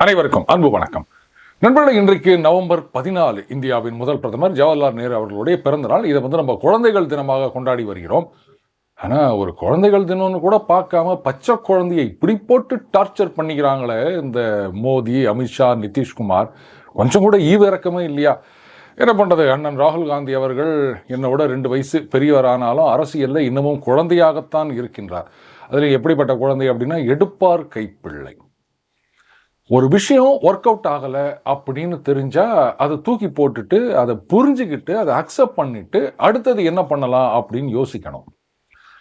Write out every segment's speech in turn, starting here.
அனைவருக்கும் அன்பு வணக்கம். நண்பர்களே இன்றைக்கு நவம்பர் பதினாலு இந்தியாவின் முதல் பிரதமர் ஜவஹர்லால் நேரு அவர்களுடைய பிறந்த நாள் இதை வந்து நம்ம குழந்தைகள் தினமாக கொண்டாடி வருகிறோம். ஆனால் ஒரு குழந்தைகள் தினம்னு கூட பார்க்காம பச்சை குழந்தையை இப்படி போட்டு டார்ச்சர் பண்ணிக்கிறாங்களே இந்த மோடி அமித்ஷா நிதிஷ்குமார் கொஞ்சம் கூட ஈவிறக்கமே இல்லையா? என்ன பண்ணுறது அண்ணன் ராகுல் காந்தி அவர்கள் என்னோட ரெண்டு வயசு பெரியவரானாலும் அரசியலில் இன்னமும் குழந்தையாகத்தான் இருக்கின்றார். அதில் எப்படிப்பட்ட குழந்தை அப்படின்னா எடுப்பார் கைப்பிள்ளை. ஒரு விஷயம் ஒர்க் அவுட் ஆகலை அப்படின்னு தெரிஞ்சால் அதை தூக்கி போட்டுட்டு அதை புரிஞ்சுக்கிட்டு அதை அக்செப்ட் பண்ணிவிட்டு அடுத்தது என்ன பண்ணலாம் அப்படின்னு யோசிக்கணும்.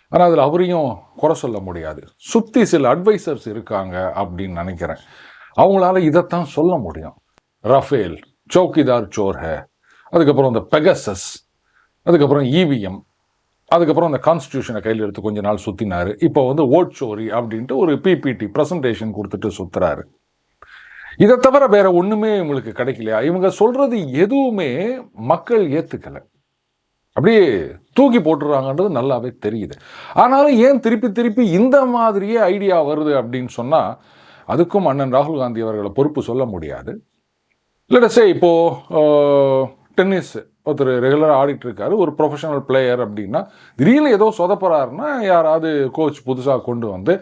ஆனால் அதில் அவரையும் குறை சொல்ல முடியாது. சுற்றி சில அட்வைசர்ஸ் இருக்காங்க அப்படின்னு நினைக்கிறேன். அவங்களால இதைத்தான் சொல்ல முடியும். ரஃபேல் சௌக்கிதார் சோர்ஹ அதுக்கப்புறம் இந்த பெகசஸ் அதுக்கப்புறம் இவிஎம் அதுக்கப்புறம் அந்த கான்ஸ்டியூஷனை கையில் எடுத்து கொஞ்ச நாள் சுற்றினாரு இப்போ வந்து ஓட் சோரி அப்படின்ட்டு ஒரு பிபிடி ப்ரெசன்டேஷன் கொடுத்துட்டு சுற்றுறாரு இதை தவிர வேற ஒன்றுமே இவங்களுக்கு கிடைக்கலையா? இவங்க சொல்றது எதுவுமே மக்கள் ஏற்றுக்கலை அப்படியே தூக்கி போட்டுடுறாங்கன்றது நல்லாவே தெரியுது. ஆனாலும் ஏன் திருப்பி திருப்பி இந்த மாதிரியே ஐடியா வருது அப்படின்னு சொன்னால் அதுக்கும் அண்ணன் ராகுல் காந்தி அவர்களை பொறுப்பு சொல்ல முடியாது. இல்லடசே இப்போது டென்னிஸ் ஒருத்தர் ரெகுலராக ஆடிட்டு இருக்காரு ஒரு ப்ரொஃபஷனல் பிளேயர் அப்படின்னா திடீர்னு ஏதோ சொதப்பறாருன்னா யாராவது கோச் புதுசாக கொண்டு வந்து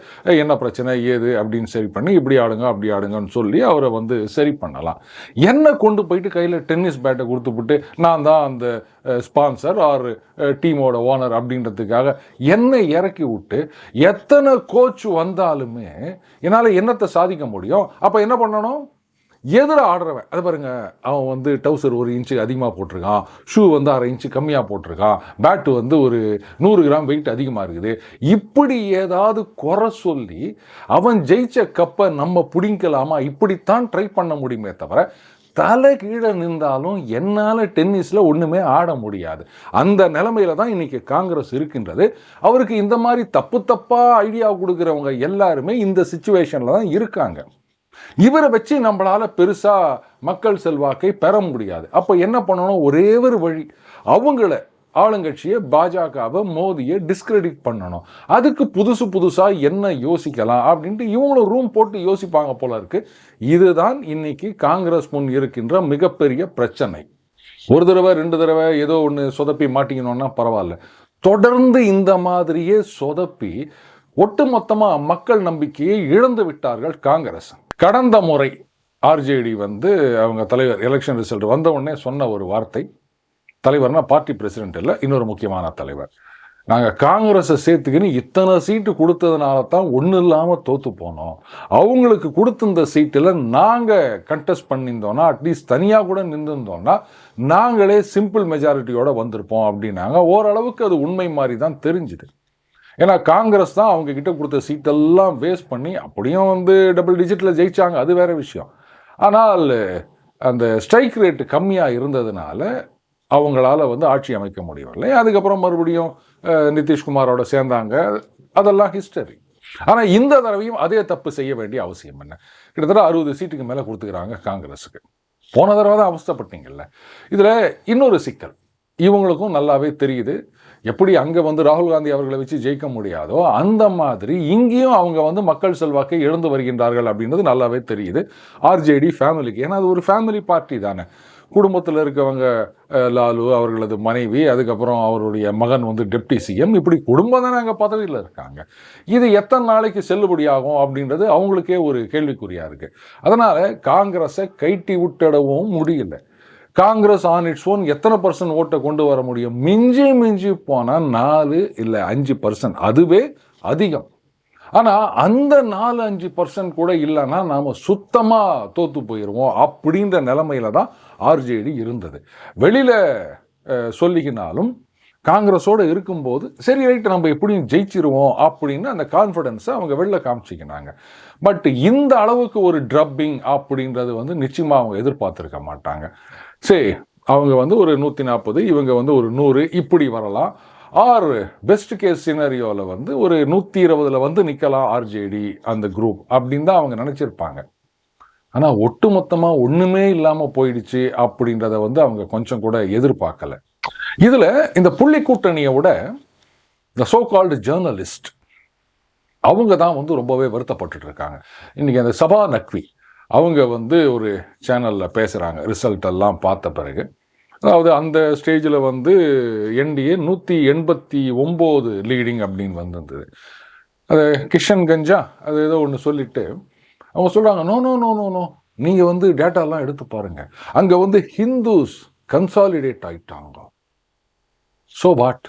என்ன பிரச்சனை? ஏது? அப்படின்னு சரி பண்ணி இப்படி ஆடுங்க அப்படி ஆடுங்கன்னு சொல்லி அவரை வந்து சரி பண்ணலாம். என்ன கொண்டு போயிட்டு கையில் டென்னிஸ் பேட்டை கொடுத்துப்புட்டு நான் தான் அந்த ஸ்பான்சர் ஆர் டீமோட ஓனர் அப்படின்றதுக்காக என்னை இறக்கி விட்டு எத்தனை கோச் வந்தாலுமே என்னால் என்னத்தை சாதிக்க முடியும்? அப்போ என்ன பண்ணணும்? எதிர ஆடுறவன். அது பாருங்க அவன் வந்து டவுசர் ஒரு இன்ச்சு அதிகமாக போட்டிருக்கான். ஷூ வந்து அரை இன்ச்சு கம்மியாக போட்டிருக்கான். பேட்டு வந்து ஒரு நூறு கிராம் வெயிட் அதிகமாக இருக்குது. இப்படி ஏதாவது குறை சொல்லி அவன் ஜெயிச்ச கப்பை நம்ம பிடிக்கலாமா இப்படித்தான் ட்ரை பண்ண முடியுமே தவிர தலை கீழே நின்றாலும் என்னால் டென்னிஸில் ஒன்றுமே ஆட முடியாது. அந்த நிலைமையில தான் இன்னைக்கு காங்கிரஸ் இருக்கின்றது. அவருக்கு இந்த மாதிரி தப்பு தப்பாக ஐடியா கொடுக்குறவங்க எல்லாருமே இந்த சுச்சுவேஷனில் தான் இருக்காங்க. இவரை வச்சு நம்மளால பெருசாக மக்கள் செல்வாக்கை பெற முடியாது. அப்போ என்ன பண்ணணும்? ஒரே ஒரு வழி. அவங்கள ஆளுங்கட்சியை பாஜகவை மோதியை டிஸ்கிரெடிட் பண்ணணும். அதுக்கு புதுசு புதுசாக என்ன யோசிக்கலாம் அப்படின்ட்டு இவங்களும் ரூம் போட்டு யோசிப்பாங்க போல இருக்கு. இதுதான் இன்னைக்கு காங்கிரஸ் முன் இருக்கின்ற மிகப்பெரிய பிரச்சனை. ஒரு தடவை ரெண்டு தடவை ஏதோ ஒன்று சொதப்பி மாட்டிக்கணும்னா பரவாயில்ல. தொடர்ந்து இந்த மாதிரியே சொதப்பி ஒட்டுமொத்தமாக மக்கள் நம்பிக்கையை இழந்து விட்டார்கள் காங்கிரஸ். கடந்த முறை ஆர்ஜேடி வந்து அவங்க தலைவர் எலெக்ஷன் ரிசல்ட் வந்த உடனே சொன்ன ஒரு வார்த்தை தலைவர்னால் பார்ட்டி பிரசிடென்ட் இல்லை இன்னொரு முக்கியமான தலைவர். நாங்கள் காங்கிரஸை சேர்த்துக்கின்னு இத்தனை சீட்டு கொடுத்ததுனால தான் ஒன்றும் இல்லாமல் தோற்று போனோம். அவங்களுக்கு கொடுத்துருந்த சீட்டில் நாங்கள் கண்டெஸ்ட் பண்ணியிருந்தோம்னா அட்லீஸ்ட் தனியாக கூட நின்றுருந்தோம்னா நாங்களே சிம்பிள் மெஜாரிட்டியோடு வந்திருப்போம் அப்படின்னாங்க. ஓரளவுக்கு அது உண்மை மாதிரி தான் தெரிஞ்சுது. ஏன்னா காங்கிரஸ் தான் அவங்க கிட்ட கொடுத்த சீட்டெல்லாம் வேஸ்ட் பண்ணி அப்படியும் வந்து டபுள் டிஜிட்டில் ஜெயிச்சாங்க. அது வேற விஷயம். ஆனால் அந்த ஸ்ட்ரைக் ரேட்டு கம்மியாக இருந்ததுனால அவங்களால வந்து ஆட்சி அமைக்க முடியவில்லை. அதுக்கப்புறம் மறுபடியும் நிதிஷ்குமாரோட சேர்ந்தாங்க. அதெல்லாம் ஹிஸ்டரி ஆனால் இந்த தடவையும் அதே தப்பு செய்ய வேண்டிய அவசியம் என்ன? கிட்டத்தட்ட அறுபது சீட்டுக்கு மேலே கொடுத்துக்கிறாங்க காங்கிரஸுக்கு. போன தடவை தான் அவஸ்தப்பட்டீங்கல்ல. இதில் இன்னொரு சிக்கல். இவங்களுக்கும் நல்லாவே தெரியுது. எப்படி அங்கே வந்து ராகுல் காந்தி அவர்களை வச்சு ஜெயிக்க முடியாதோ அந்த மாதிரி இங்கேயும் அவங்க வந்து மக்கள் செல்வாக்கை இழந்து வருகின்றார்கள் அப்படின்றது நல்லாவே தெரியுது. ஆர்ஜேடி ஃபேமிலிக்கு ஏன்னா அது ஒரு ஃபேமிலி பார்ட்டி தானே. குடும்பத்தில் இருக்கவங்க லாலு அவர்களது மனைவி அதுக்கப்புறம் அவருடைய மகன் வந்து டெப்டி சிஎம் இப்படி குடும்பம் தானே அங்கே பதவியில் இருக்காங்க. இது எத்தனை நாளைக்கு செல்லுபடியாகும் அப்படின்றது அவங்களுக்கே ஒரு கேள்விக்குறியாக இருக்குது அதனால் காங்கிரஸை கைட்டி விட்டுடவும் முடியல. காங்கிரஸ் ஆன் இட்ஸ் ஓன் எத்தனை பர்சன்ட் ஓட்டை கொண்டு வர முடியும்? மிஞ்சி மிஞ்சி போனால் நாலு இல்லை அஞ்சு பர்சன்ட் அதுவே அதிகம். ஆனால் அந்த நாலு அஞ்சு பர்சன்ட் கூட இல்லைன்னா நாம் சுத்தமாக தோற்று போயிடுவோம் அப்படின்ற நிலமையில தான் ஆர்ஜேடி இருந்தது. வெளியில் சொல்லிக்கினாலும் காங்கிரஸோடு இருக்கும்போது சரி ரைட்டு நம்ம எப்படியும் ஜெயிச்சிருவோம் அப்படின்னு அந்த கான்ஃபிடென்ஸை அவங்க வெளில காமிச்சிக்கினாங்க. பட் இந்த அளவுக்கு ஒரு ட்ரப்பிங் அப்படின்றது வந்து நிச்சயமாக அவங்க எதிர்பார்த்துருக்க மாட்டாங்க. சரி அவங்க வந்து ஒரு நூற்றி நாற்பது இவங்க வந்து ஒரு நூறு இப்படி வரலாம். ஆர் பெஸ்ட் கேஸ் சினரியோவில் வந்து ஒரு நூற்றி இருபதில் வந்து நிற்கலாம் ஆர்ஜேடி அந்த குரூப் அப்படின்னு தான் அவங்க நினச்சிருப்பாங்க. ஆனால் ஒட்டுமொத்தமாக ஒன்றுமே இல்லாமல் போயிடுச்சு அப்படின்றத வந்து அவங்க கொஞ்சம் கூட எதிர்பார்க்கலை. இதில் இந்த புள்ளி கூட்டணியை விட இந்த சோ கால்டு ஜேர்னலிஸ்ட் அவங்க தான் வந்து ரொம்பவே வருத்தப்பட்டுட்டு இருக்காங்க. இன்றைக்கி அந்த சபா நக்வி அவங்க வந்து ஒரு சேனலில் பேசுகிறாங்க ரிசல்ட் எல்லாம் பார்த்த பிறகு. அதாவது அந்த ஸ்டேஜில் வந்து என்டிஏ நூற்றி எண்பத்தி ஒம்பது லீடிங் அப்படின்னு வந்திருந்தது அது கிஷன் கஞ்சா அது ஏதோ ஒன்று சொல்லிட்டு அவங்க சொல்கிறாங்க no no no no no நீங்கள் வந்து டேட்டாலாம் எடுத்து பாருங்கள் அங்கே வந்து ஹிந்துஸ் கன்சாலிடேட் ஆயிட்டாங்க. ஸோ வாட்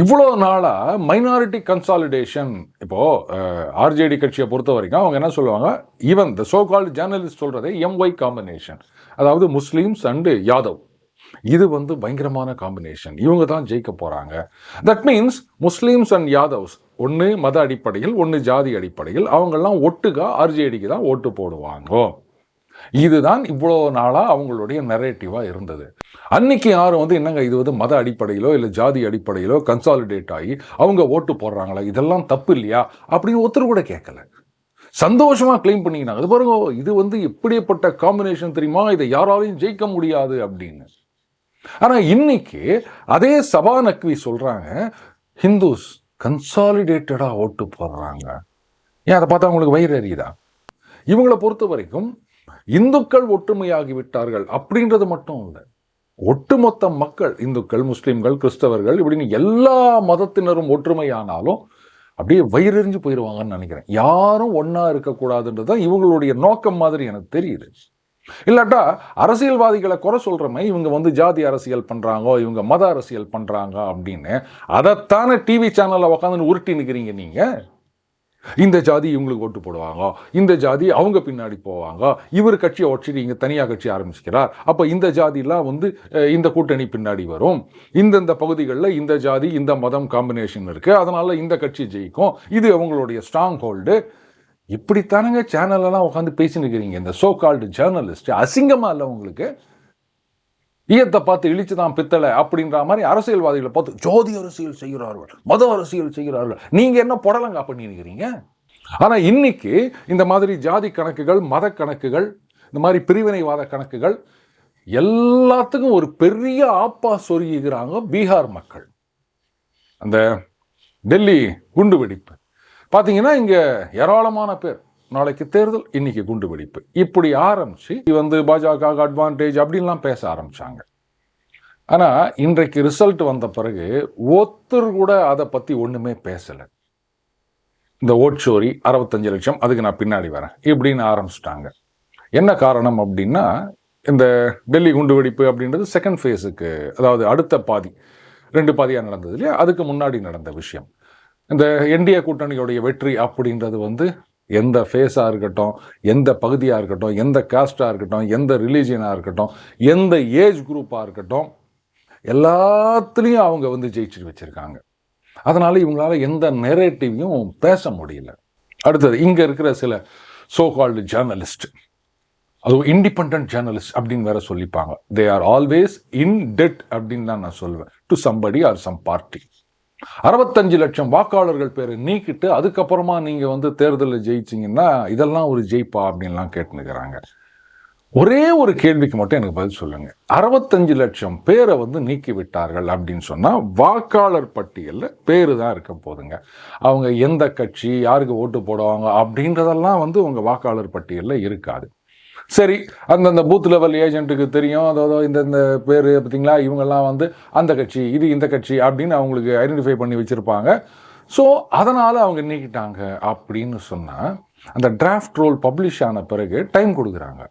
இவ்வளோ நாளாக மைனாரிட்டி கன்சாலிடேஷன் இப்போது ஆர்ஜேடி கட்சியை பொறுத்த வரைக்கும் அவங்க என்ன சொல்லுவாங்க? Even the so called journalist சொல்கிறதே எம்ஒய் காம்பினேஷன் அதாவது முஸ்லீம்ஸ் அண்டு யாதவ். இது வந்து பயங்கரமான காம்பினேஷன் இவங்க தான் ஜெயிக்க போகிறாங்க that means Muslims and Yadavs ஒன்று மத அடிப்படையில் ஒன்று ஜாதி அடிப்படையில் அவங்கெல்லாம் ஒட்டுக்கா ஆர்ஜேடிக்கு தான் ஓட்டு போடுவாங்க. இதுதான் இவ்வளோ நாளாக அவங்களுடைய நெரேட்டிவாக இருந்தது. அன்னைக்கு யாரும் வந்து என்னங்க இது வந்து மத அடிப்படையிலோ இல்லை ஜாதி அடிப்படையிலோ கன்சாலிடேட் ஆகி அவங்க ஓட்டு போடுறாங்களா? இதெல்லாம் தப்பு இல்லையா? அப்படின்னு ஒருத்தர் கூட கேட்கல. சந்தோஷமாக கிளைம் பண்ணிக்கினாங்க. அது பாருங்க இது வந்து எப்படிப்பட்ட காம்பினேஷன் தெரியுமா? இதை யாராலையும் ஜெயிக்க முடியாது அப்படின்னு. ஆனால் இன்னைக்கு அதே சபா நக்வி சொல்கிறாங்க ஹிந்துஸ் கன்சாலிடேட்டடாக ஓட்டு போடுறாங்க. ஏன் அதை பார்த்தா உங்களுக்கு வயிறு எறியுதா இவங்களை பொறுத்த வரைக்கும் இந்துக்கள் ஒற்றுமையாகி விட்டார்கள் அப்படின்றது மட்டும் இல்லை. ஒட்டுமொத்த மக்கள் இந்துக்கள் முஸ்லீம்கள் கிறிஸ்தவர்கள் இப்படின்னு எல்லா மதத்தினரும் ஒற்றுமையானாலும் அப்படியே வயிறெறிஞ்சு போயிடுவாங்கன்னு நினைக்கிறேன். யாரும் ஒன்றா இருக்கக்கூடாதுன்றது தான் இவங்களுடைய நோக்கம் மாதிரி எனக்கு தெரியுது. இல்லாட்டா அரசியல்வாதிகளை குறை சொல்கிறமே இவங்க வந்து ஜாதி அரசியல் பண்ணுறாங்க இவங்க மத அரசியல் பண்ணுறாங்க அப்படின்னு. அதைத்தானே டிவி சேனலில் உட்காந்து உருட்டி நிற்கிறீங்க நீங்கள் இந்த ஜாதி இவங்களுக்கு ஓட்டு போடுவாங்க. இந்த ஜாதி அவங்க பின்னாடி போவாங்க. இவர் கட்சியை ஒற்றி இங்கே தனியாக கட்சி ஆரம்பிச்சுக்கிறார். அப்போ இந்த ஜாதிலாம் வந்து இந்த கூட்டணி பின்னாடி வரும். இந்தந்த பகுதிகளில் இந்த ஜாதி இந்த மதம் காம்பினேஷன் இருக்குது அதனால் இந்த கட்சி ஜெயிக்கும். இது அவங்களுடைய ஸ்ட்ராங் ஹோல்டு இப்படித்தானங்க சேனலெல்லாம் உட்காந்து பேசினுக்கிறீங்க இந்த சோ கால்டு ஜேர்னலிஸ்ட் அசிங்கமாக இல்லை உங்களுக்கு? ஈயத்தை பார்த்து இழிச்சு தான் பித்தளை அப்படின்ற மாதிரி அரசியல்வாதிகளை பார்த்து ஜோதி அரசியல் செய்கிறார்கள் மத அரசியல் செய்கிறார்கள். நீங்கள் என்ன புடலங்கா பண்ணிருக்கிறீங்க ஆனால் இன்னைக்கு இந்த மாதிரி ஜாதி கணக்குகள் மத கணக்குகள் இந்த மாதிரி பிரிவினைவாத கணக்குகள் எல்லாத்துக்கும் ஒரு பெரிய ஆப்பா சொருகிறாங்க பீகார் மக்கள். அந்த டெல்லி குண்டு வெடிப்பு. பார்த்தீங்கன்னா இங்கே ஏராளமான பேர். நாளைக்கு தேர்தல் இன்னைக்கு குண்டு வெடிப்பு இப்படி ஆரம்பிச்சு இது வந்து பாஜக அட்வான்டேஜ் அப்படின்லாம் பேச ஆரம்பிச்சாங்க. ஆனால் இன்றைக்கு ரிசல்ட் வந்த பிறகு ஒருத்தர் கூட அதை பற்றி ஒன்றுமே பேசலை. இந்த ஓட்சோரி அறுபத்தஞ்சு லட்சம் அதுக்கு நான் பின்னாடி வரேன் இப்படின்னு ஆரம்பிச்சிட்டாங்க. என்ன காரணம் அப்படின்னா இந்த டெல்லி குண்டு வெடிப்பு அப்படின்றது செகண்ட் ஃபேஸுக்கு அதாவது அடுத்த பாதி ரெண்டு பாதியாக நடந்தது இல்லையா? அதுக்கு முன்னாடி நடந்த விஷயம். இந்த என்டிஏ கூட்டணியுடைய வெற்றி அப்படின்றது வந்து எந்த ஃபேஸாக இருக்கட்டும் எந்த பகுதியாக இருக்கட்டும் எந்த காஸ்ட்டாக இருக்கட்டும் எந்த ரிலீஜியனாக இருக்கட்டும் எந்த ஏஜ் குரூப்பாக இருக்கட்டும் எல்லாத்துலேயும் அவங்க வந்து ஜெயிச்சுட்டு வச்சுருக்காங்க. அதனால் இவங்களால எந்த நெரேட்டிவையும் பேச முடியல. அடுத்தது இங்கே இருக்கிற சில சோ கால்டு ஜேர்னலிஸ்ட் அதுவும் இண்டிபெண்ட் ஜேர்னலிஸ்ட் அப்படின்னு வேற சொல்லிப்பாங்க. They are always in debt அப்படின்னு தான் நான் சொல்லுவேன் to somebody or some party அறுபத்தஞ்சு லட்சம் வாக்காளர்கள் பேரை நீக்கிட்டு அதுக்கப்புறமா நீங்கள் வந்து தேர்தலில் ஜெயிச்சிங்கன்னா இதெல்லாம் ஒரு ஜெயிப்பா அப்படின்லாம் கேட்டுனுக்கிறாங்க ஒரே ஒரு கேள்விக்கு மட்டும் எனக்கு பதில் சொல்லுங்கள் அறுபத்தஞ்சு லட்சம் பேரை வந்து நீக்கி விட்டார்கள் அப்படின்னு சொன்னால் வாக்காளர் பட்டியலில் பேர் தான் இருக்க போதுங்க. அவங்க எந்த கட்சி யாருக்கு ஓட்டு போடுவாங்க அப்படின்றதெல்லாம் வந்து உங்கள் வாக்காளர் பட்டியலில் இருக்காது. சரி அந்தந்த பூத் லெவல் ஏஜென்ட்டுக்கு தெரியும். அதாவது இந்தந்த பேர் பார்த்திங்களா? இவங்கெல்லாம் வந்து அந்த கட்சி இது இந்த கட்சி அப்படின்னு அவங்களுக்கு ஐடென்டிஃபை பண்ணி வச்சுருப்பாங்க. ஸோ அதனால் அவங்க நீக்கிட்டாங்க அப்படின்னு சொன்னால் அந்த டிராஃப்ட் ரோல் பப்ளிஷ் ஆன பிறகு டைம் கொடுக்குறாங்க.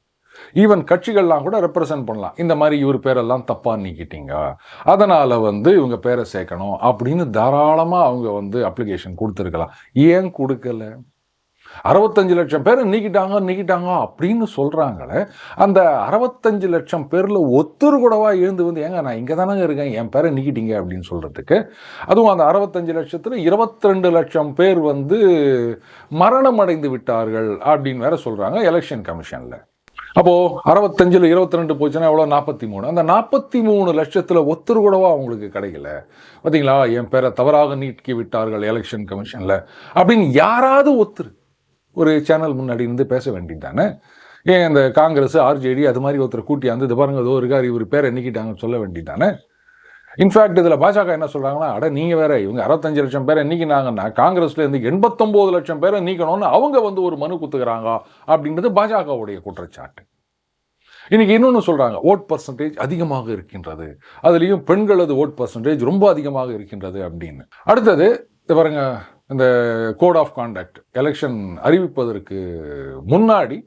ஈவன் கட்சிகள்லாம் கூட ரெப்ரசன்ட் பண்ணலாம். இந்த மாதிரி இவர் பேரெல்லாம் தப்பாக நீக்கிட்டீங்க. அதனால் வந்து இவங்க பேரை சேர்க்கணும் அப்படின்னு தாராளமாக அவங்க வந்து அப்ளிகேஷன் கொடுத்துருக்கலாம். ஏன் கொடுக்கல? அறுபத்தஞ்சு லட்சம் பேர் நீக்கிட்டாங்க நீக்கிட்டாங்க அப்படின்னு சொல்கிறாங்களே அந்த அறுபத்தஞ்சு லட்சம் பேரில் ஒத்தர் கூடவா எழுந்து வந்து ஏங்க நான் இங்கே தானங்க இருக்கேன் என் பேரை நீக்கிட்டீங்க அப்படின்னு சொல்கிறதுக்கு அதுவும் அந்த அறுபத்தஞ்சு லட்சத்தில் இருபத்திரெண்டு லட்சம் பேர் வந்து மரணம் அடைந்து விட்டார்கள் அப்படின்னு வேற சொல்கிறாங்க எலெக்ஷன் கமிஷனில் அப்போது அறுபத்தஞ்சில் இருபத்தி ரெண்டு போச்சுன்னா எவ்வளோ நாற்பத்தி மூணு. அந்த நாற்பத்தி மூணு லட்சத்தில் ஒத்தர் கூடவா அவங்களுக்கு கிடைக்கல? பார்த்தீங்களா என் பேரை தவறாக நீக்கி விட்டார்கள் எலெக்ஷன் கமிஷனில் அப்படின்னு யாராவது ஒத்துரு ஒரு சேனல் முன்னாடி இருந்து பேச வேண்டியது தானே? ஏன் இந்த காங்கிரஸ் ஆர்ஜேடி அது மாதிரி ஒருத்தர் கூட்டியாந்து இது பாருங்க ஏதோ இருக்கார் இவர் பேரை எண்ணிக்கிட்டாங்கன்னு சொல்ல வேண்டியது தானே? இன்ஃபேக்ட் இதில் பாஜக என்ன சொல்கிறாங்கன்னா அட நீங்கள் வேற இவங்க அறுபத்தஞ்சு லட்சம் பேரை நீக்கினாங்கன்னா காங்கிரஸ்ல இருந்து எண்பத்தொம்போது லட்சம் பேரை நீக்கணும்னு அவங்க வந்து ஒரு மனு குத்துக்கிறாங்க அப்படின்றது பாஜகவுடைய குற்றச்சாட்டு. இன்றைக்கி இன்னொன்று சொல்கிறாங்க ஓட் பர்சன்டேஜ் அதிகமாக இருக்கின்றது. அதுலேயும் பெண்களது ஓட் பர்சன்டேஜ் ரொம்ப அதிகமாக இருக்கின்றது அப்படின்னு. அடுத்தது பாருங்கள் பாருங்க இந்த கோட் ஆஃப் கான்டாக்ட் எலெக்ஷன் அறிவிப்பதற்கு முன்னாடி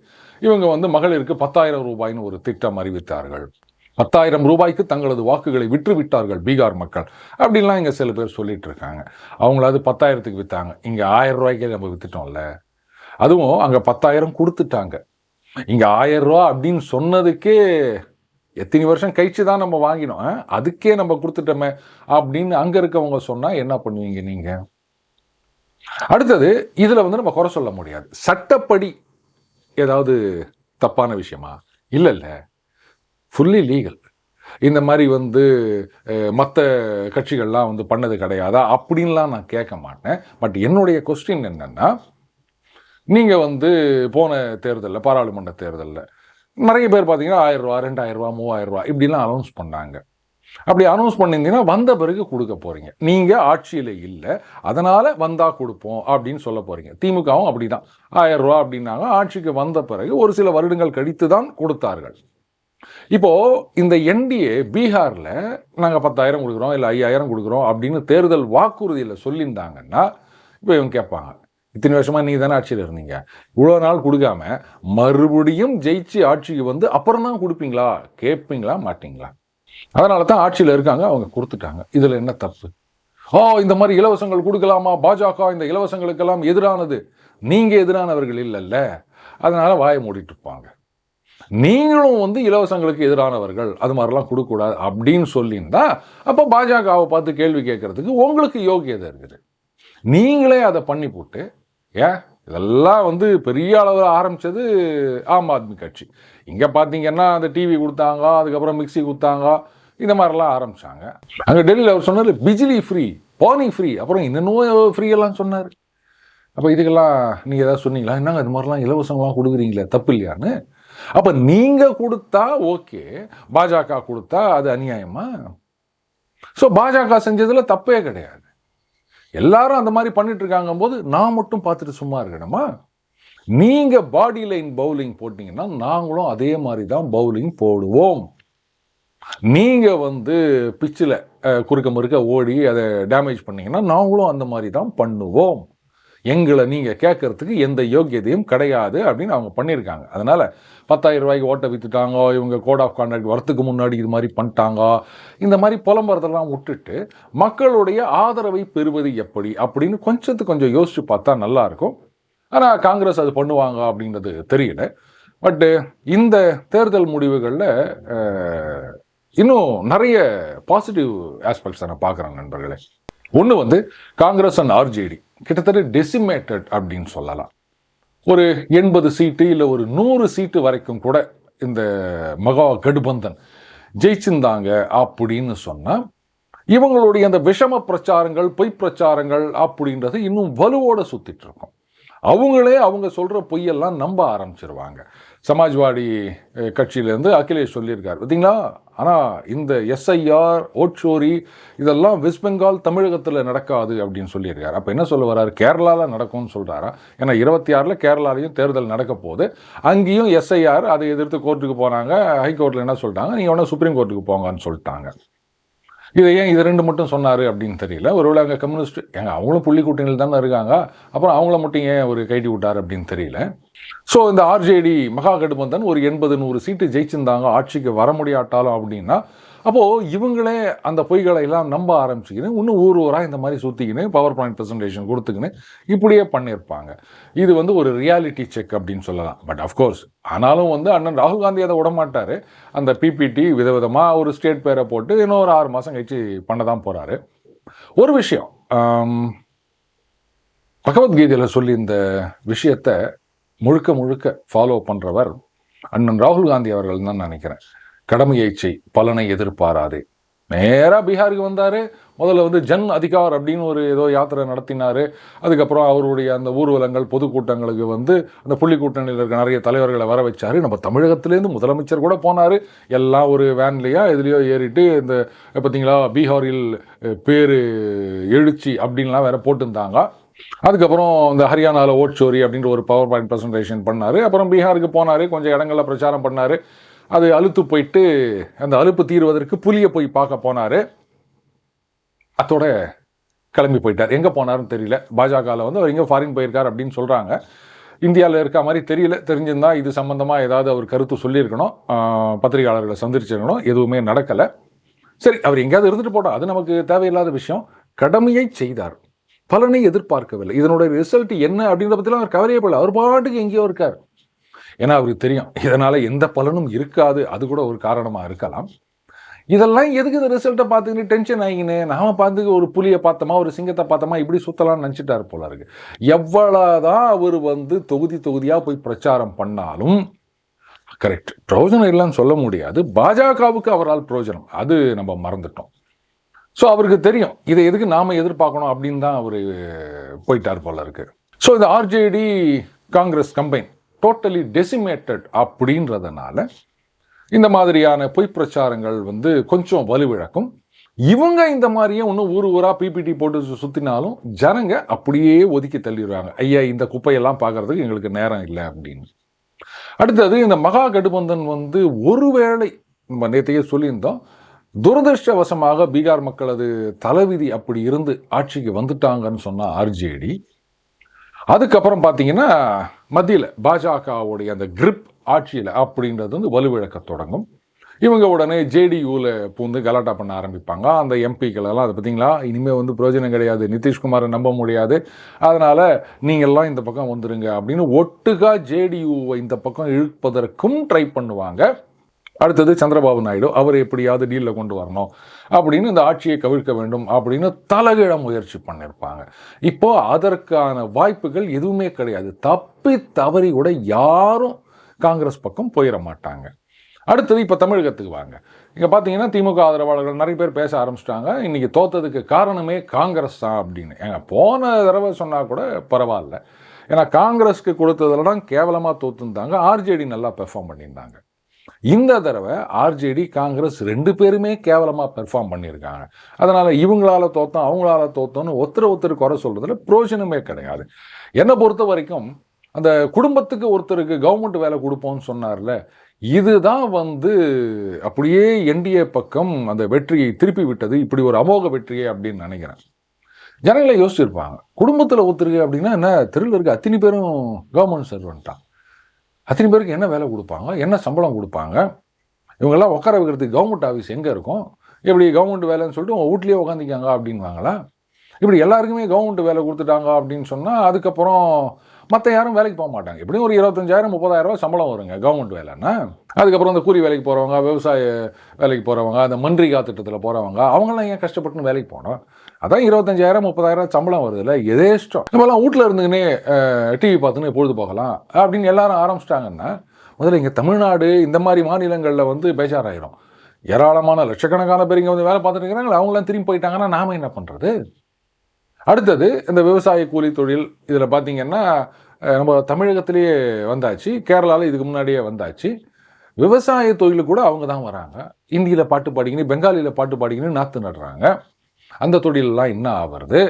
இவங்க வந்து மகளிருக்கு பத்தாயிரம் ரூபாய்னு ஒரு திட்டம் அறிவித்தார்கள். பத்தாயிரம் ரூபாய்க்கு தங்களது வாக்குகளை விற்று விட்டார்கள் பீகார் மக்கள். அப்படின்லாம் இங்கே சில பேர் சொல்லிட்டு இருக்காங்க அவங்களாவது பத்தாயிரத்துக்கு விற்றாங்க இங்கே ஆயிரம் ரூபாய்க்கே நம்ம வித்துட்டோம்ல. அதுவும் அங்கே பத்தாயிரம் கொடுத்துட்டாங்க. இங்கே ஆயிரம் ரூபா அப்படின்னு சொன்னதுக்கே எத்தனை வருஷம் கழிச்சு தான் நம்ம வாங்கினோம். அதுக்கே நம்ம கொடுத்துட்டோமே அப்படின்னு அங்கே இருக்கவங்க சொன்னால் என்ன பண்ணுவீங்க நீங்கள் அடுத்தது இதில் வந்து நம்ம குறை சொல்ல முடியாது. சட்டப்படி ஏதாவது தப்பான விஷயமா? இல்லை இல்லை. ஃபுல்லி லீகல் இந்த மாதிரி வந்து மற்ற கட்சிகள்லாம் வந்து பண்ணது கிடையாதா? அப்படின்லாம் நான் கேட்க மாட்டேன். பட் என்னுடைய கொஸ்டின் என்னன்னா நீங்கள் வந்து போன தேர்தலில் பாராளுமன்ற தேர்தலில் நிறைய பேர் பார்த்தீங்கன்னா ஆயிரம் ரூபா ரெண்டாயிரம் ரூபா மூவாயிரம் ரூபா இப்படிலாம் அனௌன்ஸ் பண்ணாங்க. அப்படி அனௌன்ஸ் பண்ணியிருந்தீங்கன்னா வந்த பிறகு கொடுக்க போகிறீங்க நீங்கள் ஆட்சியில் இல்லை அதனால் வந்தால் கொடுப்போம் அப்படின்னு சொல்ல போகிறீங்க திமுகவும் அப்படிதான். ஆயிரம் ரூபா அப்படின்னாங்க. ஆட்சிக்கு வந்த பிறகு ஒரு சில வருடங்கள் கழித்து தான் கொடுத்தார்கள். இப்போது இந்த என்டிஏ பீகாரில் நாங்கள் பத்தாயிரம் கொடுக்குறோம் இல்லை ஐயாயிரம் கொடுக்குறோம் அப்படின்னு தேர்தல் வாக்குறுதியில் சொல்லியிருந்தாங்கன்னா இப்போ இவங்க கேட்பாங்க இத்தனை வருஷமாக நீங்கள் தானே ஆட்சியில் இருந்தீங்க? இவ்வளோ நாள் கொடுக்காம மறுபடியும் ஜெயிச்சு ஆட்சிக்கு வந்து அப்புறம் தான் கொடுப்பீங்களா? கேட்பீங்களா? மாட்டிங்களா? அதனால தான் ஆட்சியில் இருக்காங்க அவங்க கொடுத்துட்டாங்க. இதுல என்ன தப்பு? ஓ இந்த மாதிரி இலவசங்கள் கொடுக்கலாமா? பாஜக இந்த இலவசங்களுக்கெல்லாம் எதிரானது. நீங்கள் எதிரானவர்கள் இல்லைல்ல. அதனால வாயை மூடிட்டு இருப்பாங்க நீங்களும் வந்து இலவசங்களுக்கு எதிரானவர்கள். அது மாதிரிலாம் கொடுக்கக்கூடாது அப்படின்னு சொல்லியிருந்தா அப்போ பாஜகவை பார்த்து கேள்வி கேட்கறதுக்கு உங்களுக்கு யோகியதை இருக்குது. நீங்களே அதை பண்ணி போட்டு ஏன்? இதெல்லாம் வந்து பெரிய அளவில் ஆரம்பிச்சது ஆம் ஆத்மி கட்சி. இங்கே பார்த்தீங்கன்னா அந்த டிவி கொடுத்தாங்க அதுக்கப்புறம் மிக்ஸி கொடுத்தாங்க இந்த மாதிரிலாம் ஆரம்பித்தாங்க அங்கே டெல்லியில் அவர் சொன்னார் பிஜிலி ஃப்ரீ பானி ஃப்ரீ அப்புறம் இன்னும் ஃப்ரீயெல்லாம் சொன்னார். அப்போ இதுக்கெல்லாம் நீங்கள் ஏதாவது சொன்னீங்களா? என்னங்க இது மாதிரிலாம் இலவசமாக கொடுக்குறீங்களே தப்பு இல்லையான்னு? அப்போ நீங்கள் கொடுத்தா ஓகே பாஜக கொடுத்தா அது அநியாயமா? ஸோ பாஜக செஞ்சதில் தப்பே கிடையாது. எல்லாரும் அந்த மாதிரி பண்ணிட்டு இருக்காங்க போது நான் மட்டும் பார்த்துட்டு சும்மா இருக்கணுமா? நீங்கள் பாடி லைன் பவுலிங் போட்டிங்கன்னா நாங்களும் அதே மாதிரி தான் பவுலிங் போடுவோம். நீங்கள் வந்து பிச்சில் குறுக்க முறுக்க ஓடி அதை டேமேஜ் பண்ணீங்கன்னா நாங்களும் அந்த மாதிரி தான் பண்ணுவோம். எங்களை நீங்கள் கேட்கறதுக்கு எந்த யோக்கியதையும் கிடையாது அப்படின்னு அவங்க பண்ணியிருக்காங்க. அதனால் பத்தாயிரம் ரூபாய்க்கு ஓட்டை விற்றுட்டாங்கோ இவங்க கோட் ஆஃப் கான்டாக்ட் வரத்துக்கு முன்னாடி இது மாதிரி பண்ணிட்டாங்க. இந்த மாதிரி புலம்புறதெல்லாம் விட்டுட்டு மக்களுடைய ஆதரவை பெறுவது எப்படி அப்படின்னு கொஞ்சத்துக்கு கொஞ்சம் யோசித்து பார்த்தா நல்லாயிருக்கும் ஆனால் காங்கிரஸ் அது பண்ணுவாங்க அப்படின்றது தெரியல. பட்டு இந்த தேர்தல் முடிவுகளில் இன்னும் நிறைய பாசிட்டிவ் ஆஸ்பெக்ட்ஸை நான் பார்க்குறேன் நண்பர்களே. ஒன்று வந்து காங்கிரஸ் அண்ட் ஆர்ஜேடி கிட்டத்தட்ட டெசிமேட்டட் அப்படின்னு சொல்லலாம். ஒரு எண்பது சீட்டு இல்லை ஒரு நூறு சீட்டு வரைக்கும் கூட இந்த மகா கடுபந்தன் ஜெயிச்சிருந்தாங்க அப்படின்னு சொன்னால் இவங்களுடைய அந்த விஷம பிரச்சாரங்கள் பொய் பிரச்சாரங்கள் அப்படின்றது இன்னும் வலுவோட சுற்றிட்டு இருக்கும். அவங்களே அவங்க சொல்கிற பொய்யெல்லாம் நம்ப ஆரம்பிச்சிருவாங்க. சமாஜ்வாடி கட்சியிலேருந்து அகிலேஷ் சொல்லியிருக்காரு. பார்த்தீங்களா? ஆனால் இந்த எஸ்ஐஆர் ஓட்சோரி இதெல்லாம் வெஸ்ட் பெங்கால் தமிழகத்தில் நடக்காது அப்படின்னு சொல்லியிருக்காரு. அப்போ என்ன சொல்ல வர்றாரு கேரளாவில் நடக்கும்னு சொல்கிறாரா ஏன்னா இருபத்தி ஆறில் கேரளாலையும் தேர்தல் நடக்க போகுது. அங்கேயும் எஸ்ஐஆர் அதை எதிர்த்து கோர்ட்டுக்கு போனாங்க. ஹைகோர்ட்டில் என்ன சொல்லிட்டாங்க? நீங்கள் வேணா சுப்ரீம் கோர்ட்டுக்கு போங்கன்னு சொல்லிட்டாங்க. இதை ஏன் இது ரெண்டு மட்டும் சொன்னார் அப்படின்னு தெரியல. ஒருவேளை அங்கே கம்யூனிஸ்ட் ஏங்க அவங்களும் புள்ளி கூட்டணியில் தானே இருக்காங்க. அப்புறம் அவங்கள மட்டும் ஏன் ஒரு கைட்டி விட்டார் அப்படின்னு தெரியல. ஸோ இந்த ஆர்ஜேடி மகா கடுபந்தன் ஒரு எண்பது நூறு சீட்டு ஜெயிச்சிருந்தாங்க. ஆட்சிக்கு வர முடியாட்டாலும் அப்படின்னா அப்போது இவங்களே அந்த பொய்களை எல்லாம் நம்ப ஆரம்பிச்சுக்கின்னு இன்னும் ஊர் ஊராக இந்த மாதிரி சுற்றிக்கின்னு பவர் பாயிண்ட் ப்ரெசன்டேஷன் கொடுத்துக்கின்னு இப்படியே பண்ணியிருப்பாங்க. இது வந்து ஒரு ரியாலிட்டி செக் அப்படின்னு சொல்லலாம். பட் அஃப்கோர்ஸ் ஆனாலும் வந்து அண்ணன் ராகுல் காந்தி அதை விடமாட்டார். அந்த பிபிடி விதவிதமாக ஒரு ஸ்டேட் பேரை போட்டு இன்னும் ஒரு ஆறு மாதம் கழிச்சு பண்ண தான் போகிறாரு ஒரு விஷயம் பகவத்கீதையில் சொல்லி இந்த விஷயத்தை முழுக்க முழுக்க ஃபாலோ பண்ணுறவர் அண்ணன் ராகுல் காந்தி அவர்கள் தான் நினைக்கிறேன். கடமையை செய் பலனை எதிர்பாராதே. நேராக பீகாருக்கு வந்தார் முதல்ல வந்து ஜன் அதிகார் அப்படின்னு ஒரு ஏதோ யாத்திரை நடத்தினார். அதுக்கப்புறம் அவருடைய அந்த ஊர்வலங்கள் பொதுக்கூட்டங்களுக்கு வந்து அந்த புள்ளி கூட்டணியில் இருக்க நிறைய தலைவர்களை வர வச்சார். நம்ம தமிழகத்துலேருந்து முதலமைச்சர் கூட போனார். எல்லாம் ஒரு வேன்லேயோ எதுலேயோ ஏறிட்டு இந்த பார்த்தீங்களா பீகாரில் பேர் எழுச்சி அப்படின்லாம் வேற போட்டிருந்தாங்க. அதுக்கப்புறம் இந்த ஹரியானாவில் ஓட்சோரி அப்படின்ற ஒரு பவர் பாயிண்ட் ப்ரெசன்டேஷன் பண்ணார். அப்புறம் பீகாருக்கு போனார் கொஞ்சம் இடங்களில் பிரச்சாரம் பண்ணார். அது அழுத்து போயிட்டு அந்த அலுப்பு தீர்வதற்கு புலியை போய் பார்க்க போனார். அத்தோட கிளம்பி போயிட்டார். எங்கே போனாருன்னு தெரியல. பாஜகவில் வந்து அவர் எங்கே ஃபாரின் போயிருக்கார் அப்படின்னு சொல்கிறாங்க இந்தியாவில் இருக்க மாதிரி தெரியல. தெரிஞ்சிருந்தால் இது சம்மந்தமாக ஏதாவது அவர் கருத்து சொல்லியிருக்கணும். பத்திரிகையாளர்களை சந்திச்சிருக்கணும். எதுவுமே நடக்கலை. சரி அவர் எங்கேயாவது இருந்துட்டு போட்டோம் அது நமக்கு தேவையில்லாத விஷயம். கடமையை செய்தார். பலனை எதிர்பார்க்கவில்லை. இதனுடைய ரிசல்ட் என்ன அப்படின்றத பற்றிலாம் அவர் கவலையே போடல. அவர் பாட்டுக்கு எங்கேயோ இருக்கார். ஏன்னா அவருக்கு தெரியும். இதனால் எந்த பலனும் இருக்காது. அது கூட ஒரு காரணமாக இருக்கலாம். இதெல்லாம் எதுக்கு இந்த ரிசல்ட்டை பார்த்துக்கிட்டு டென்ஷன் ஆகிங்கன்னு நாம் பார்த்து ஒரு புலியை பார்த்தோமா ஒரு சிங்கத்தை பார்த்தோமா இப்படி சுத்தலாம்னு நினச்சிட்டாரு போல இருக்கு. எவ்வளோதான் அவர் வந்து தொகுதி தொகுதியாக போய் பிரச்சாரம் பண்ணாலும் கரெக்ட் பிரயோஜனம் இல்லைன்னு சொல்ல முடியாது. பாஜகவுக்கு அவரால் பிரயோஜனம். அது நம்ம மறந்துட்டோம். ஸோ அவருக்கு தெரியும். இதை எதுக்கு நாம் எதிர்பார்க்கணும் அப்படின்னு தான் அவர் போயிட்டார் போல இருக்கு. ஸோ இந்த RJD Congress combine totally decimated அப்படின்றதுனால இந்த மாதிரியான பொய் பிரச்சாரங்கள் வந்து கொஞ்சம் வலுவிழக்கும். இவங்க இந்த மாதிரியே இன்னும் ஊர் ஊராக பிபிடி போட்டு சு- ஜனங்க அப்படியே ஒதுக்கி தள்ளிடுவாங்க ஐயா இந்த குப்பையெல்லாம் பார்க்கறதுக்கு எங்களுக்கு நேரம் இல்லை அப்படின்னு. அடுத்தது இந்த மகா கடுபந்தன் வந்து ஒருவேளை நம்ம நேற்றையே சொல்லியிருந்தோம். துரதிருஷ்டவசமாக பீகார் மக்களது தலைவிதி அப்படி இருந்து ஆட்சிக்கு வந்துட்டாங்கன்னு சொன்னால் ஆர்ஜேடி அதுக்கப்புறம் பார்த்தீங்கன்னா மத்தியில் பாஜகவுடைய அந்த கிரிப் ஆட்சியில் அப்படின்றது வந்து வலுவிழக்க தொடங்கும். இவங்க உடனே ஜேடியூவில் பூந்து கலாட்டா பண்ண ஆரம்பிப்பாங்க. அந்த எம்பிக்கள் எல்லாம் அதை பார்த்தீங்களா? இனிமேல் வந்து பிரயோஜனம் கிடையாது. நிதிஷ்குமாரை நம்ப முடியாது. அதனால் நீங்கள்லாம் இந்த பக்கம் வந்துடுங்க அப்படின்னு ஒட்டுக்கா ஜேடியூவை இந்த பக்கம் இழுப்பதற்கும் ட்ரை பண்ணுவாங்க. அடுத்தது சந்திரபாபு நாயுடு அவர் எப்படியாவது டீலில் கொண்டு வரணும் அப்படின்னு இந்த ஆட்சியை கவிழ்க்க வேண்டும் அப்படின்னு தலகிழ முயற்சி பண்ணியிருப்பாங்க இப்போ அதற்கான வாய்ப்புகள் எதுவுமே கிடையாது. தப்பி தவறி கூட யாரும் காங்கிரஸ் பக்கம் போயிட மாட்டாங்க. அடுத்தது இப்போ தமிழகத்துக்கு வாங்க. இங்கே பார்த்தீங்கன்னா திமுக ஆதரவாளர்கள் நிறைய பேர் பேச ஆரம்பிச்சிட்டாங்க. இன்றைக்கி தோத்ததுக்கு காரணமே காங்கிரஸ் தான் அப்படின்னு. ஏங்க போன தடவை சொன்னால் கூட பரவாயில்ல. ஏன்னா காங்கிரஸ்க்கு கொடுத்ததுல தான் கேவலமாக தோத்துருந்தாங்க ஆர்ஜேடி நல்லா பெர்ஃபார்ம் பண்ணியிருந்தாங்க. இந்த தடவை ஆர்ஜேடி காங்கிரஸ் ரெண்டு பேருமே கேவலமாக பெர்ஃபார்ம் பண்ணியிருக்காங்க. அதனால் இவங்களால தோத்தோம் அவங்களால தோத்தோன்னு ஒருத்தர் ஒருத்தர் குறை சொல்கிறதுல பிரோஜனமே கிடையாது. என்னை பொறுத்த வரைக்கும் அந்த குடும்பத்துக்கு ஒருத்தருக்கு கவர்மெண்ட் வேலை கொடுப்போம்னு சொன்னார்ல இதுதான் வந்து அப்படியே என்டிஏ பக்கம் அந்த வெற்றியை திருப்பி விட்டது இப்படி ஒரு அமோக வெற்றியை அப்படின்னு நினைக்கிறேன். ஜனங்களை யோசிச்சிருப்பாங்க குடும்பத்தில் ஒருத்தருக்கு அப்படின்னா என்ன தெருவில் இருக்க அத்தனை பேரும் கவர்மெண்ட் சர்வெண்ட்டான் அத்தனை பேருக்கு என்ன வேலை கொடுப்பாங்க? என்ன சம்பளம் கொடுப்பாங்க? இவங்கெல்லாம் உட்கார வைக்கிறதுக்கு கவர்மெண்ட் ஆஃபீஸ் எங்கே இருக்கும்? இப்படி கவர்மெண்ட் வேலைன்னு சொல்லிட்டு உங்கள் வீட்லேயே உட்காந்துக்காங்க அப்படின்வாங்களா இப்படி எல்லாருக்குமே கவர்மெண்ட் வேலை கொடுத்துட்டாங்க அப்படின்னு சொன்னால் அதுக்கப்புறம் மற்ற யாரும் வேலைக்கு போக மாட்டாங்க. எப்படியும் ஒரு இருபத்தஞ்சாயிரம் முப்பதாயிரம் ரூபாய் சம்பளம் வருங்க கவர்மெண்ட் வேலைன்னா அதுக்கப்புறம் இந்த கூலி வேலைக்கு போகிறவங்க விவசாய வேலைக்கு போகிறவங்க அந்த மன்றிகா திட்டத்தில் போகிறவங்க அவங்களாம் ஏன் கஷ்டப்பட்டு வேலைக்கு போனோம் அதான் இருபத்தஞ்சாயிரம் முப்பதாயிரம் சம்பளம் வருதுல்ல எதே இஷ்டம். நம்மலாம் வீட்டில் இருந்துக்கினே டிவி பார்த்துன்னு பொழுது போகலாம் அப்படின்னு எல்லாரும் ஆரம்பிச்சிட்டாங்கன்னா முதல்ல இங்கே தமிழ்நாடு இந்த மாதிரி மாநிலங்களில் வந்து பேஜாராயிரும் ஏராளமான லட்சக்கணக்கான பேர் இங்கே வந்து வேலை பார்த்துட்டு இருக்கிறாங்க அவங்களாம் திரும்பி போயிட்டாங்கன்னா நாம என்ன பண்ணுறது அடுத்தது இந்த விவசாய கூலி தொழில் இதில் பார்த்தீங்கன்னா நம்ம தமிழகத்திலேயே வந்தாச்சு கேரளாவில் இதுக்கு முன்னாடியே வந்தாச்சு. விவசாய தொழில் கூட அவங்க தான் வராங்க. இந்தியில் பாட்டு பாடிக்கின்னு பெங்காலியில் பாட்டு பாடிக்கின்னு நாற்று நடுறாங்க. அந்த தொழிலெல்லாம் என்ன ஆவறது.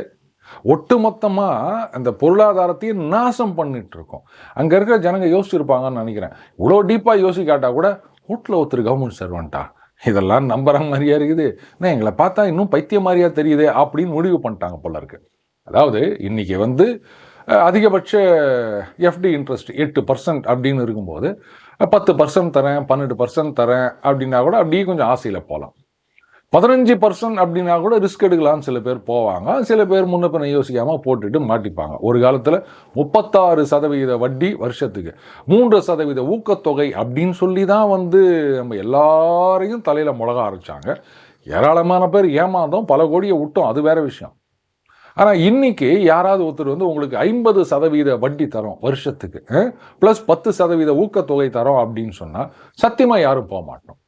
ஒட்டுமொத்தமாக அந்த பொருளாதாரத்தையும் நாசம் பண்ணிட்டு இருக்கோம் அங்கே இருக்கிற ஜனங்க யோசிச்சிருப்பாங்கன்னு நினைக்கிறேன். இவ்வளோ டீப்பாக யோசிக்காட்டா கூட ஹோட்டலில் ஒருத்தர் கவர்மெண்ட் சர்வெண்ட்டா இதெல்லாம் நம்புற மாதிரியா இருக்குது. நான் எங்களை பார்த்தா இன்னும் பைத்தியம் மாதிரியா தெரியுதே அப்படின்னு முடிவு பண்ணிட்டாங்க போல இருக்கு. அதாவது இன்னைக்கு வந்து அதிகபட்ச எஃப்டி இன்ட்ரெஸ்ட் எட்டு பர்சன்ட் அப்படின்னு இருக்கும்போது பத்து பர்சன்ட் தரேன் பன்னெண்டு பர்சன்ட் தரேன் அப்படின்னா கூட அப்படியே கொஞ்சம் ஆசையில் போகலாம். பதினஞ்சு பர்சன்ட் அப்படின்னா கூட ரிஸ்க் எடுக்கலாம்னு சில பேர் போவாங்க. சில பேர் முன்ன பின்ன யோசிக்காமல் போட்டுட்டு மாட்டிப்பாங்க. ஒரு காலத்தில் முப்பத்தாறு சதவீத வட்டி வருஷத்துக்கு மூன்று சதவீத ஊக்கத்தொகை அப்படின்னு சொல்லி தான் வந்து நம்ம எல்லாரையும் தலையில் முழக ஆரம்பித்தாங்க ஏராளமான பேர் ஏமாந்தோம் பல கோடியை விட்டோம். அது வேறு விஷயம். ஆனால் இன்றைக்கி யாராவது ஒருத்தர் வந்து உங்களுக்கு ஐம்பது சதவீத வட்டி தரோம் வருஷத்துக்கு ப்ளஸ் பத்து சதவீத ஊக்கத்தொகை தரோம் அப்படின்னு சொன்னால் சத்தியமாக யாரும் போக மாட்டோம்.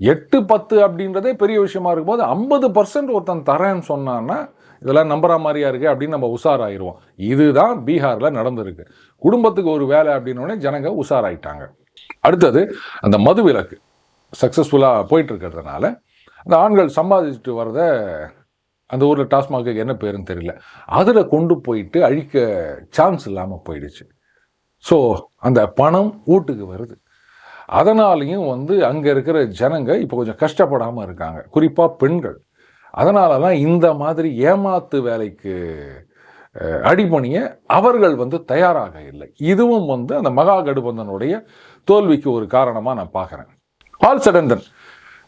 எட்டு பத்து அப்படின்றதே பெரிய விஷயமா இருக்கும்போது ஐம்பது பர்சன்ட் ஒருத்தன் தரேன்னு சொன்னான்னா இதெல்லாம் நம்புற மாதிரியா இருக்கு அப்படின்னு நம்ம உஷாராயிருவோம். இதுதான் பீகாரில் நடந்திருக்கு. குடும்பத்துக்கு ஒரு வேலை அப்படின்னோடனே ஜனங்க உஷாராயிட்டாங்க. அடுத்தது அந்த மது விலக்கு. சக்ஸஸ்ஃபுல்லாக போயிட்டு இருக்கிறதுனால அந்த ஆண்கள் சம்பாதிச்சுட்டு வரத அந்த ஊரில் டாஸ்மாக்கு என்ன பேருன்னு தெரியல. அதில் கொண்டு போயிட்டு அழிக்க சான்ஸ் இல்லாமல் போயிடுச்சு. ஸோ அந்த பணம் வீட்டுக்கு வருது. அதனாலையும் வந்து அங்கே இருக்கிற ஜனங்க இப்போ கொஞ்சம் கஷ்டப்படாமல் இருக்காங்க. குறிப்பாக பெண்கள். அதனால தான் இந்த மாதிரி ஏமாத்து வேலைக்கு அடிபணிய அவர்கள் வந்து தயாராக இல்லை. இதுவும் வந்து அந்த மகா கடுபந்தனுடைய தோல்விக்கு ஒரு காரணமாக நான் பார்க்குறேன் ஆல் சடந்தன்.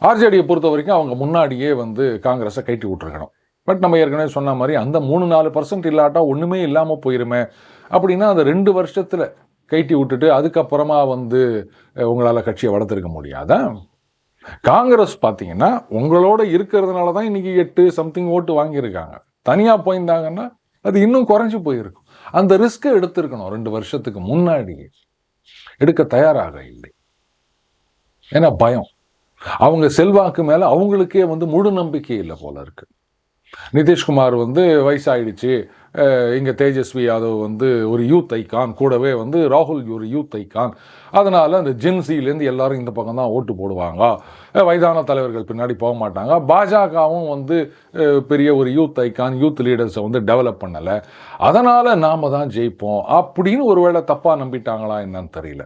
ஆர்ஜேடியை பொறுத்த வரைக்கும் அவங்க முன்னாடியே வந்து காங்கிரஸை கைட்டி விட்டுருக்கணும். பட் நம்ம ஏற்கனவே சொன்ன மாதிரி அந்த மூணு நாலு பர்சன்ட் இல்லாட்டா ஒன்றுமே இல்லாமல் போயிருமே. அப்படின்னா அந்த ரெண்டு வருஷத்தில் கைட்டி விட்டுட்டு அதுக்கப்புறமா வந்து உங்களால் கட்சியை வளர்த்துருக்க முடியாதா? காங்கிரஸ் பார்த்தீங்கன்னா உங்களோட இருக்கிறதுனால தான் இன்னைக்கு எட்டு சம்திங் ஓட்டு வாங்கியிருக்காங்க. தனியாக போயிருந்தாங்கன்னா அது இன்னும் குறைஞ்சி போயிருக்கும். அந்த ரிஸ்க்கை எடுத்திருக்கணும் ரெண்டு வருஷத்துக்கு முன்னாடி. எடுக்க தயாராக இல்லை. ஏன்னா பயம். அவங்க செல்வாக்கு மேலே அவங்களுக்கே வந்து முழு நம்பிக்கை இல்லை போல இருக்கு. நிதிஷ்குமார் வந்து வயசாயிடுச்சு. இங்கே தேஜஸ்வி யாதவ் வந்து ஒரு யூத் ஐக்கான் கூடவே வந்து ராகுல் ஒரு யூத் ஐக்கான் அதனால் அந்த ஜென்சிலேருந்து எல்லாரும் இந்த பக்கம் தான் ஓட்டு போடுவாங்க. வயதான தலைவர்கள் பின்னாடி போக மாட்டாங்க. பாஜகவும் வந்து பெரிய ஒரு யூத் ஐக்கான் யூத் லீடர்ஸை வந்து டெவலப் பண்ணலை. அதனால் நாம் தான் ஜெயிப்போம். அப்படின்னு ஒருவேளை தப்பாக நம்பிட்டாங்களா என்னன்னு தெரியல.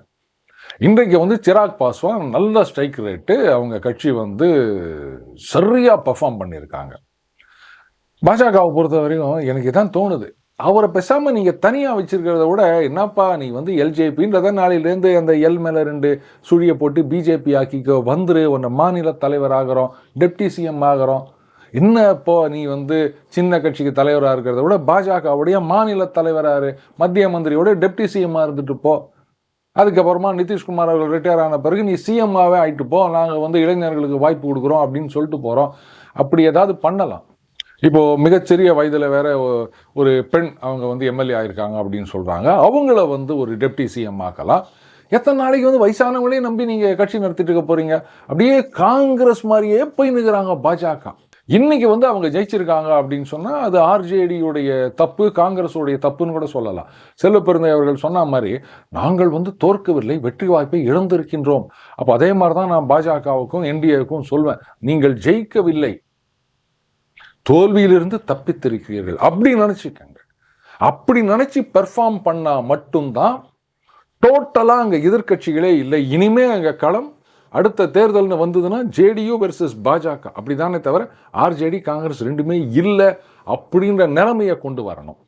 இன்றைக்கு வந்து சிராக் பாஸ்வான் நல்ல ஸ்ட்ரைக் ரேட்டு அவங்க கட்சி வந்து சரியாக பெர்ஃபார்ம் பண்ணியிருக்காங்க. பாஜகவை பொறுத்த வரைக்கும் எனக்கு இதான் தோணுது. அவரை பேசாமல் நீங்கள் தனியாக வச்சுருக்கிறத விட என்னப்பா நீ வந்து எல்ஜேபின்றத நாளையிலேருந்து அந்த எல் மேலே ரெண்டு சுழியை போட்டு பிஜேபி ஆக்கிக்கோ வந்துரு உன்னை மாநில தலைவர் ஆகிறோம் டெப்டி சிஎம் ஆகிறோம். என்ன இப்போ நீ வந்து சின்ன கட்சிக்கு தலைவராக இருக்கிறத விட பாஜகவுடைய மாநில தலைவராரு மத்திய மந்திரியோட டெப்டி சிஎம்மாக இருந்துட்டு போ. அதுக்கப்புறமா நிதிஷ்குமார் அவர்கள் ரிட்டையர் ஆன பிறகு நீ சிஎம்மாவே ஆகிட்டு போ. நாங்கள் வந்து இளைஞர்களுக்கு வாய்ப்பு கொடுக்குறோம் அப்படின்னு சொல்லிட்டு போகிறோம் அப்படி ஏதாவது பண்ணலாம். இப்போது மிகச்சிறிய வயதில் வேற ஒரு பெண் அவங்க வந்து எம்எல்ஏ ஆயிருக்காங்க அப்படின்னு சொல்கிறாங்க அவங்கள வந்து ஒரு டெப்டி சிஎம் ஆக்கலாம். எத்தனை நாளைக்கு வந்து வயசானவங்களே நம்பி நீங்கள் கட்சி நடத்திட்டு இருக்க போகிறீங்க அப்படியே காங்கிரஸ் மாதிரியே போய் நிற்கிறாங்க பாஜக. இன்னைக்கு வந்து அவங்க ஜெயிச்சிருக்காங்க அப்படின்னு சொன்னால் அது ஆர்ஜேடியுடைய தப்பு காங்கிரஸுடைய தப்புன்னு கூட சொல்லலாம். செல்வ பெருந்தை அவர்கள் சொன்ன மாதிரி நாங்கள் வந்து தோற்கவில்லை வெற்றி வாய்ப்பை இழந்திருக்கின்றோம். அப்போ அதே மாதிரி தான் நான் பாஜகவுக்கும் என்டிஏவுக்கும் சொல்வேன். நீங்கள் ஜெயிக்கவில்லை. தோல்வியிலிருந்து தப்பித்திருக்கிறீர்கள். அப்படி நினச்சிக்கங்க. அப்படி நினச்சி பெர்ஃபார்ம் பண்ணால் மட்டும்தான் டோட்டலாக அங்கே எதிர்க்கட்சிகளே இல்லை. இனிமே அங்கே களம் அடுத்த தேர்தல்னு வந்ததுன்னா ஜேடியு வெர்சஸ் பாஜக. அப்படி தானே தவிர ஆர்ஜேடி காங்கிரஸ் ரெண்டுமே இல்லை அப்படின்ற நிலைமையை கொண்டு வரணும்.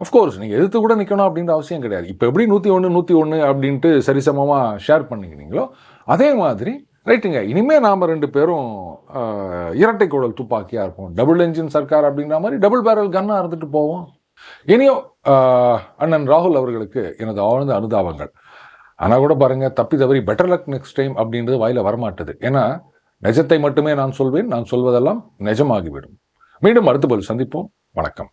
அஃப்கோர்ஸ் நீங்கள் எதிர்த்து கூட நிற்கணும் அப்படின்ற அவசியம் கிடையாது. இப்போ எப்படி நூற்றி ஒன்று நூற்றி ஒன்று அப்படின்ட்டு சரிசமமாக ஷேர் பண்ணிக்கிறீங்களோ அதே மாதிரி ரைட்டுங்க. இனிமேல் நாம் ரெண்டு பேரும் இரட்டை குழல் துப்பாக்கியாக இருப்போம். டபுள் என்ஜின் சர்க்கார் அப்படின்ற மாதிரி டபுள் பேரல் கன்னாக இருந்துட்டு போவோம். இனியோ அண்ணன் ராகுல் அவர்களுக்கு எனது ஆழ்ந்த அனுதாபங்கள். ஆனால் கூட பாருங்கள் தப்பி தவறி பெட்டர் லக் நெக்ஸ்ட் டைம் அப்படின்றது வாயில வரமாட்டுது. ஏன்னா நிஜத்தை மட்டுமே நான் சொல்வேன் நான் சொல்வதெல்லாம் நிஜமாகிவிடும். மீண்டும் அடுத்த பதில் சந்திப்போம். வணக்கம்.